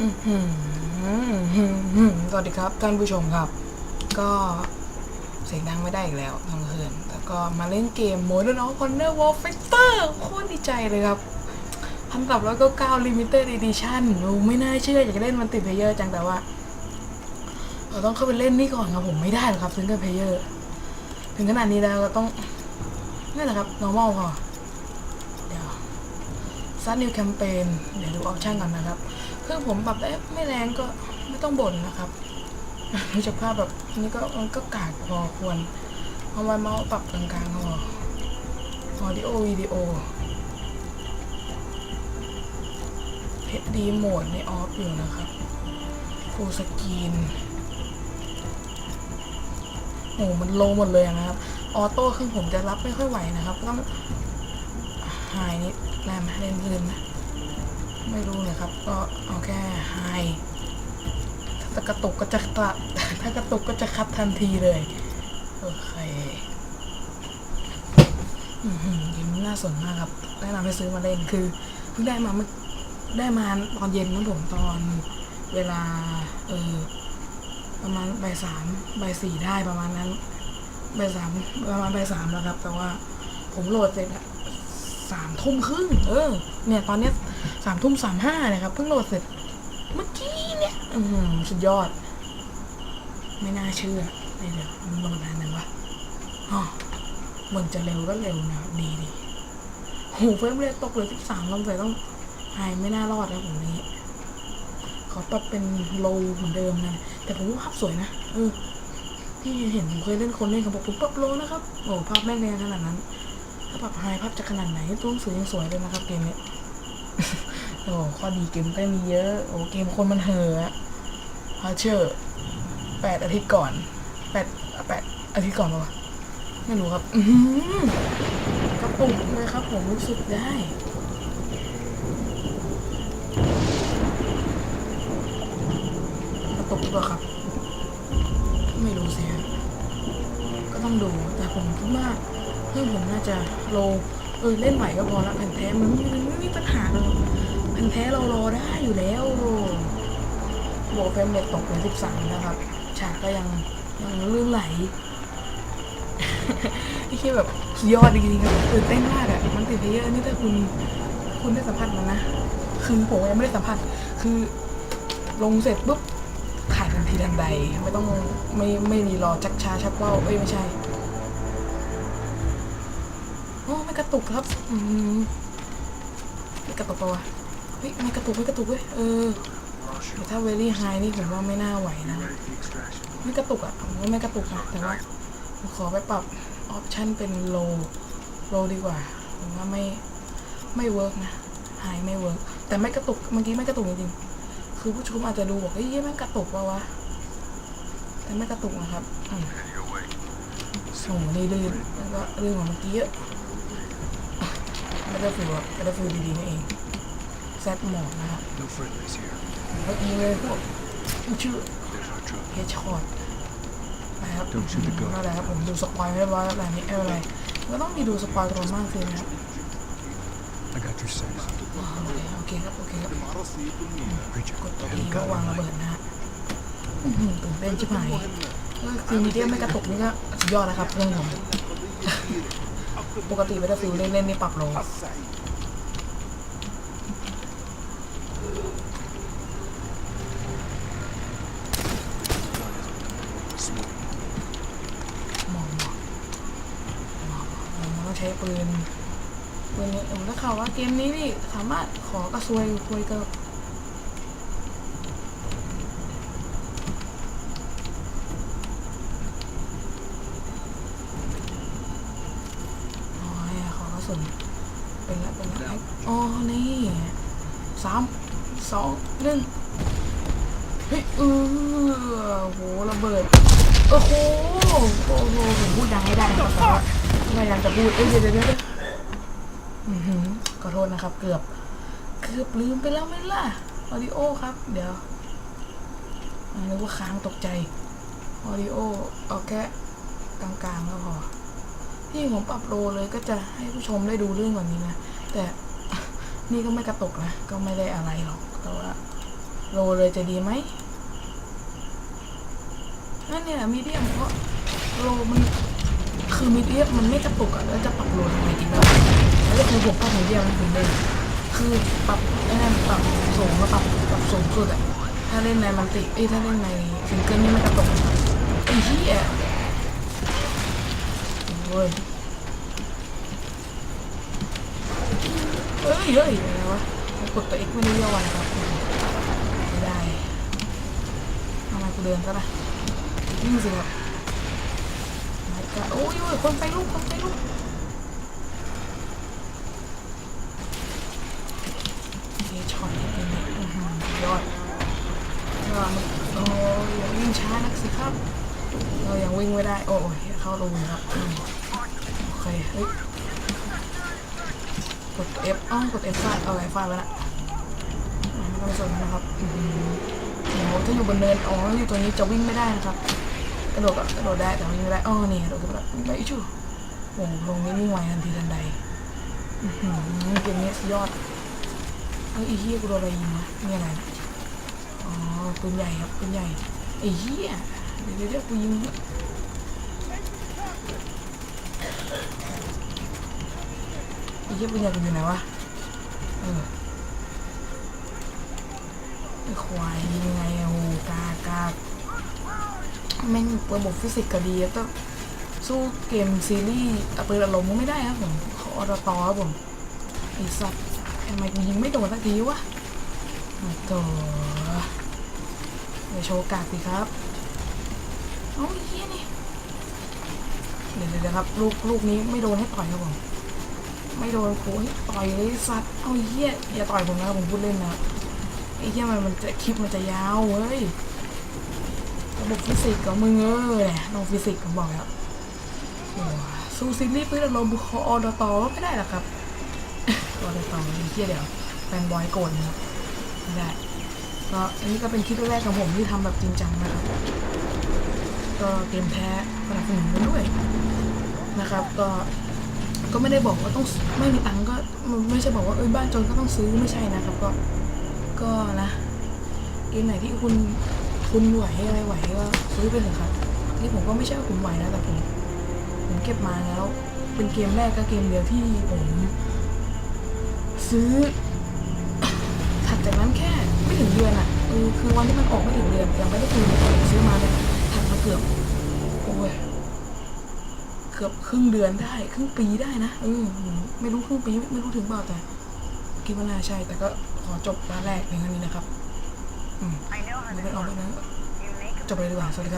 สวัสดีครับท่านผู้ชมครับ ก็เสียงดังไม่ได้อีกแล้วทั้งคืนแล้วก็มาเล่นเกม Modern of Honor Warfighter โคตรดีใจเลยครับพันตับแล้วก็เก้า Limited Edition โอ้ไม่น่าเชื่ออยากเล่นมันติดเพลเยอร์จังแต่ว่า เราต้องเข้าไปเล่นนี่ก่อนครับผมไม่ได้หรอกครับซิงเกิลเพลเยอร์ถึงขนาดนี้แล้วเราต้องนี่แหละครับ normal พอเดี๋ยวซัดนิวแคมเปญเดี๋ยวดูออปชั่นก่อนนะครับ ครื่องผมปรับได้ไม่แรงก็ไม่ต้องบ่นนะครับดูจากภาพแบบนี้ก็มันก็กากพอควรเอาไว้เมาส์ปรับกลางๆพอออดิโอวิดีโอเพชรดีโหมดในออฟอยู่นะครับฟูสกรีนโอ้มันโลหมดเลยนะครับ ออโต้เครื่องผมจะรับไม่ค่อยไหวนะครับต้องไฮนี่แรมเล่นลื่นนะ ไม่รู้เลยครับ ก็เอาแค่ไฮถ้ากระตุกก็จะตัดถ้ากระตุกก็จะคัดทันทีเลย โอเคอือหือยิ้มน่าสนมากครับแนะนำให้ซื้อมาเล่นคือเพิ่งได้มาเมื่อได้มาตอนเย็นนะผมตอนเวลา เออประมาณบ่ายสามบ่ายสี่ได้ประมาณนั้นบ่ายสามประมาณบ่ายสามแล้วครับ แต่ว่าผมโหลดเสร็จสามทุ่มครึ่งเออ เนี่ย ตอนเนี้ย สามทุ่มสามห้านะครับเพิ่งโหลดเสร็จเมื่อกี้เนี่ยอืมสุดยอด ไม่น่าเชื่อเดี๋ยวมันโหลดนานนึงวะอ๋อมันจะเร็วก็เร็วนะดีดีโหเฟรมเรทตกเหลือสิบสามลำใส่ต้องหายไม่น่ารอดนะผมนี้ ขอปรับเป็นโลเหมือนเดิมนะ แต่ผมว่าภาพสวยนะเออที่เห็นผมเคยเล่นคนเล่นเขาบอกผมปรับโลนะครับโอ้ภาพแม่งแรงขนาดนั้น ถ้าปรับไฮภาพจะขนาดไหนตัวหนังสือยังสวยเลยนะครับเกมนี้ โอ้ข้อดีเกมก็มีเยอะ โอ้เกมคนมันเห่อะพาเชอร์แปดอาทิตย์ก่อนแปดแปดอาทิตย์ก่อนวะไม่รู้ครับ อืกระปุกเลยครับผมรู้สึกได้กระตุกหรือเปล่าครับ ไม่รู้สิก็ต้องดู แต่ผมคิดว่าเพื่อนผมน่าจะโลเออเล่นไหวก็พอละแผ่นแท้มันม่มันไม่มีปัญหาเลย แผ่นแท้เรารอได้อยู่แล้วบอกเฟมเรทตกเป็นสิบสามนะครับ ฉากก็ยังยังลื่นไหลที่แค่แบบสุดยอดจริงๆครับตื่นเต้นมากอะมันติดเพเยอร์นี่ถ้าคุณคุณได้สัมผัสมันนะ คือผมยังไม่ได้สัมผัส คือลงเสร็จปุ๊บถ่ายทันทีทันใด ไม่ต้องไม่ไม่มีรอชักช้าชักเว่าเอ้ยไม่ใช่โอ้ไม่กระตุกครับ อืมไม่กระตุกปะวะ เฮ้ยไม่กระตุกไม่กระตุกเว้ยเออแต่ถ้าเวลี่ไฮนี่ผมว่าไม่น่าไหวนะ ไม่กระตุกอะผมว่าไม่กระตุกนะแต่ว่าผมขอไปปรับออปชันเป็นโลโลดีกว่าผมว่าไม่ไม่เวิร์กนะไฮไม่เวิร์กแต่ไม่กระตุกเมื่อกี้ไม่กระตุกจริงๆคือผู้ชมอาจจะดูบอกเฮ้ยไม่กระตุกปะวะแต่ไม่กระตุกนะครับอืมโอ้โหนี่ลื่นแล้วก็ลื่นกว่าเมื่อกี้เยอะไม่ได้ฟิลอะไม่ได้ฟิลดีๆนี่เอง แซดหมอกนะครับ No friendlies here. พวกนี้เลยพวกชื่อ There's our truck. เฮดช็อตนะครับ Don't shoot the gun. นั่นแหละครับผมดูสปอยล์เรียบร้อยแล้วแต่นี่ไม่เป็นไรก็ต้องมีดูสปอยล์ตรงมากสินะครับ I got your six. อ๋อโอเคโอเคครับโอเคครับ Preacher, กดตัว you อี haven't ก็ got วางระ it. เบิดนะฮะอื้อหือตื่นเต้นชิบหายก็คือมีเดียไม่กระตุกนี่ก็สุดยอดนะครับเรื่องผมปกติไม่ได้ฟิลเล่นๆนี่ปรับลง นต้องใช้ปืนนนี้ผมได้ข่าวว่าเกมนี้นี่สามารถขอกระซวยคุยกับอ๋อขอกระสนเป็นละเป็นละอ๋อ นี่สามสองหนึ่งเฮ้ยเออโหระเบิด โอ้โห โอ้โหผมพูดดังไม่ได้นะครับ แต่ว่าพยายามจะพูดเอ้ยเดี๋ยวเดี๋ยวเดี๋ยวอื้อหือขอโทษนะครับ เกือบ เกือบลืมไปแล้วไหมล่ะออดิโอครับ เดี๋ยวอ่านึกว่าค้างตกใจออดิโอเอาแค่กลางๆก็พอที่ผมปรับโลเลยก็จะให้ผู้ชมได้ดูเรื่องกว่านี้นะ แต่นี่ก็ไม่กระตกนะ ก็ไม่ได้อะไรหรอกแต่ว่าโลเลยจะดีไหมนั่นเนี่ยมีเดียมเพราะโลมัน คือมีเดียมมันไม่กระตกอะแล้วจะปรับโหลดทำไมจริงแล้วแล้วคือผมปรับมีเดียมมันถึงได้คือปรับไอ้นั่นปรับสูงก็ปรับปรับสูงสุดอะถ้าเล่นในมันติเอ้ยถ้าเล่นในซิงเกิลนี่มันกระตกไอ้เหี้ยโอ้ยเอ้ยเฮ้ยอะไรวะกดตัว X ไม่ได้ย่อนะครับไม่ได้ทำไมกูเดินซะล่ะวิ่งสิครับ โอ้ยโอ้ยคนไปลุกคนไปลุกเฮ้ยช็อตจริงๆอื้อหือยอดก็มันโอ้ยอย่าวิ่งช้านักสิครับ เรายังวิ่งไม่ได้ โอ้ยเข้ารูครับโอเคเฮ้ยกด F อ้อกด F ฟาดเอาอะไรฟาดไปละอะไม่ต้องสนนะครับโอ้โหถ้าอยู่บนเนิน อ๋ออยู่ตัวนี้จะวิ่งไม่ได้นะครับ กระโดดอะกระโดดได้แต่วิ่งไม่ได้อ๋อนี่กระโดดขึ้นไปแล้ววิ่งไปชูโอ้โหลงนี้วิ่งไวทันทีทันใดอื้อหือเกมนี้สุดยอดเอ้ยไอ้เหี้ยกูโดนอะไรยิงวะนี่อะไรอ๋อปืนใหญ่ครับปืนใหญ่ไอ้เหี้ยเดี๋ยวเดี๋ยวเดี๋ยวกูยิงไอ้เหี้ยปืนใหญ่กูอยู่ไหนวะเออไอ้ควายยิงไงอะโอ้โหกากาก แม่งระบบฟิสิกส์ก็ดีแล้วก็สู้เกมซีรีส์เอปืนอารมณ์ไม่ได้ครับผมขออตอครับผมไอ้สัตว์ทำไมยิงไม่โดนสักทีวะโอ้โหเดี๋ยวโชว์กากสิครับเอาไอ้เหี้ยนี่เดี๋ยวเดี๋ยวครับลูกลูกนี้ไม่โดนให้ต่อยครับผมไม่โดนกูให้ต่อยเลยสัตว์เอาไอ้เหี้ยอย่าต่อยผมนะครับผมพูดเล่นนะไอ้เหี้ยมันมันจะคลิปมันจะยาวเว้ย บบฟิสิกส์ของมึงเออเนี่ยลองฟิสิกส์ผมบอกแล้วซูซิลี่ปืนอารมบุคออดตอไม่ได้หรอกครับออดตอเป็นเที่ยเดี๋ยวแฟนบอยโกรธนะครับไม่ได้ก็อันนี้ก็เป็นคลิปแรกของผมที่ทำแบบจริงจังนะครับ ก็เกมแท้สนับสนุนกันด้วยนะครับ ก็ก็ไม่ได้บอกว่าต้องไม่มีตังก็ไม่ใช่บอกว่าเอ้ยบ้านจนก็ต้องซื้อไม่ใช่นะครับ ก็ก็นะเกมไหนที่คุณ คุณไหวอะไรไหวก็ซื้อไปเถอะครับนี่ผมก็ไม่ใช่ว่าผมไหวนะแต่ผมผมเก็บมาแล้ว เป็นเกมแรกก็เกมเดียวที่ผมซื้อถัดจากนั้นแค่ไม่ถึงเดือนอะเออคือวันที่มันออกไม่ถึงเดือนยังไม่ได้คืนเลยซื้อมาเนี่ยถัดมาเกือบโอ้ยเกือบครึ่งเดือนได้ครึ่งปีได้นะเออผมไม่รู้ครึ่งปีไม่รู้ถึงเปล่าแต่คิดว่าน่าใช่แต่ก็ขอจบร้านแรกเพียงเท่านี้นะครับ อืม I know how ไม่ this เป็นออก works. ไปนะ You make จบเลยดีกว่าสวัสดีครับ